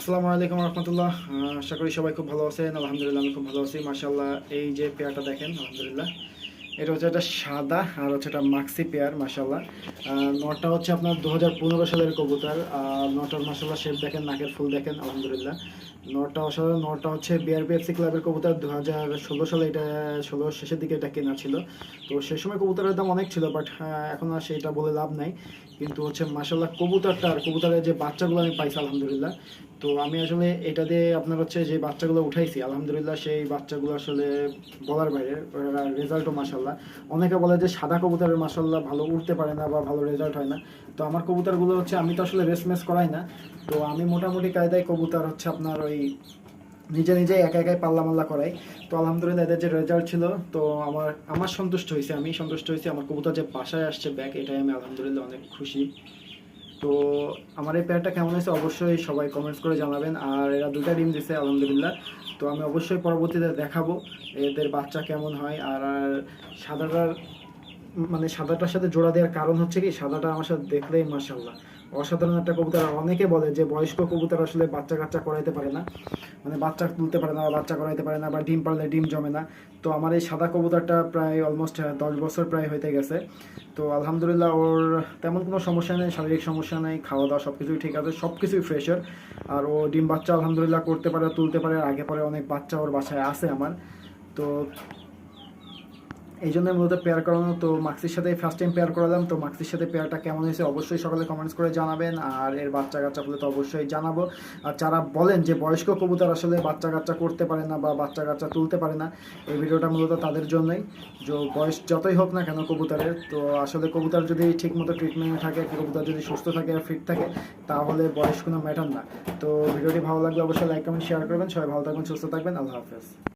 আসসালামু আলাইকুম রহমতুল্লাহ। আশা করি সবাই খুব ভালো আছেন, আলহামদুলিল্লাহ আমি খুব ভালো আছি। মাশাল্লাহ এই যে পেয়ারটা দেখেন, আলহামদুলিল্লাহ, এটা হচ্ছে একটা সাদা আর হচ্ছে একটা মাক্সি পেয়ার মাশাল্লাহ নটা হচ্ছে আপনার দু পনেরো সালের কবুতর। আর নটার মাশাল্লাহ শেপ দেখেন, নাকের ফুল দেখেন, আলহামদুলিল্লাহ। নটা অসাধারণ নটা হচ্ছে বিআরপিএফসি ক্লাবের কবুতর দু হাজার ষোলো সালে এটা, ষোলো শেষের দিকে এটা কেনা ছিল। তো সে সময় কবুতরের দাম অনেক ছিল বাট এখন আর সেটা বলে লাভ নাই। কিন্তু হচ্ছে মাসাল্লাহ কবুতরটা আর কবুতরের যে বাচ্চাগুলো আমি পাইছি, আলহামদুলিল্লাহ তো আমি আসলে এটা দিয়ে আপনার হচ্ছে যে বাচ্চাগুলো উঠাইছি, আলহামদুলিল্লাহ সেই বাচ্চাগুলো আসলে বলার বাইরে রেজাল্টও মাসাল্লাহ অনেকে বলে যে সাদা কবুতরের মাসাল্লাহ ভালো উঠতে পারে না বা ভালো রেজাল্ট হয় না। তো আমার কবুতরগুলো হচ্ছে আমি তো আসলে রেস মেস করাই না। তো আমি মোটামুটি কায়দায় কবুতর হচ্ছে আপনার ওই নিজে নিজে একা একাই পাল্লা মাল্লা করাই। তো আলহামদুলিল্লাহ এদের যে রেজাল্ট ছিল, তো আমার আমার সন্তুষ্ট হয়েছে আমি। সন্তুষ্ট হয়েছি আমার কবুতর যে বাসায় আসছে ব্যাক এটাই আমি আলহামদুলিল্লাহ অনেক খুশি। তো আমার এই পেয়ারটা কেমন হয়েছে অবশ্যই সবাই কমেন্টস করে জানাবেন। আর এরা দুটা ডিম দিছে, আলহামদুলিল্লাহ। তো আমি অবশ্যই পরবর্তীতে দেখাবো এদের বাচ্চা কেমন হয়। আর সাদাটার মানে সাদাটার সাথে জোড়া দেওয়ার কারণ হচ্ছে কি, সাদাটা আমার সাথে দেখলেই মাসাল্লাহ অসাধারণ একটা কবুতর। অনেকে বলে যে বয়স্ক কবুতর আসলে বাচ্চা কাচ্চা করাইতে পারে না। মানে বাচ্চা তুলতে পারে না বাচ্চা করাইতে পারে না বা ডিম পারলে ডিম জমে না। তো আমার এই সাদা কবুতরটা প্রায় অলমোস্ট দশ বছর প্রায় হইতে গেছে। তো আলহামদুলিল্লাহ ওর তেমন কোনো সমস্যা নেই, শারীরিক সমস্যা নেই খাওয়া দাওয়া সব কিছুই ঠিক আছে সব কিছুই ফ্রেশার আর ও ডিম বাচ্চা আলহামদুলিল্লাহ করতে পারে, তুলতে পারে আগে পরে অনেক বাচ্চা ওর বাসায় আছে আমার। তো এই জন্য মূলত পেয়ার করানো। তো মাক্সির সাথে ফার্স্ট টাইম পেয়ার করালাম, তো মাক্সির সাথে পেয়ারটা কেমন হয়েছে অবশ্যই সকালে কমেন্টস করে জানাবেন, আর এর বাচ্চা কাচ্চা হলে তো অবশ্যই জানাব। আর যারা বলেন যে বয়স্ক কবুতর আসলে বাচ্চা কাচ্চা করতে পারে না বা বাচ্চা কাচ্চা তুলতে পারে না, এই ভিডিওটা মূলত তাদের জন্যই। যে, বয়স যতই হোক না কেন কবুতরের, তো আসলে কবুতর যদি ঠিকমতো ট্রিটমেন্ট থাকে, কবুতর যদি সুস্থ থাকে আর ফিট থাকে, তাহলে বয়স কোনো ম্যাটার না। তো ভিডিওটি ভালো লাগলে অবশ্যই লাইক কমেন্ট শেয়ার করবেন। সবাই ভালো থাকবেন, সুস্থ থাকবেন। আল্লাহ হাফেজ।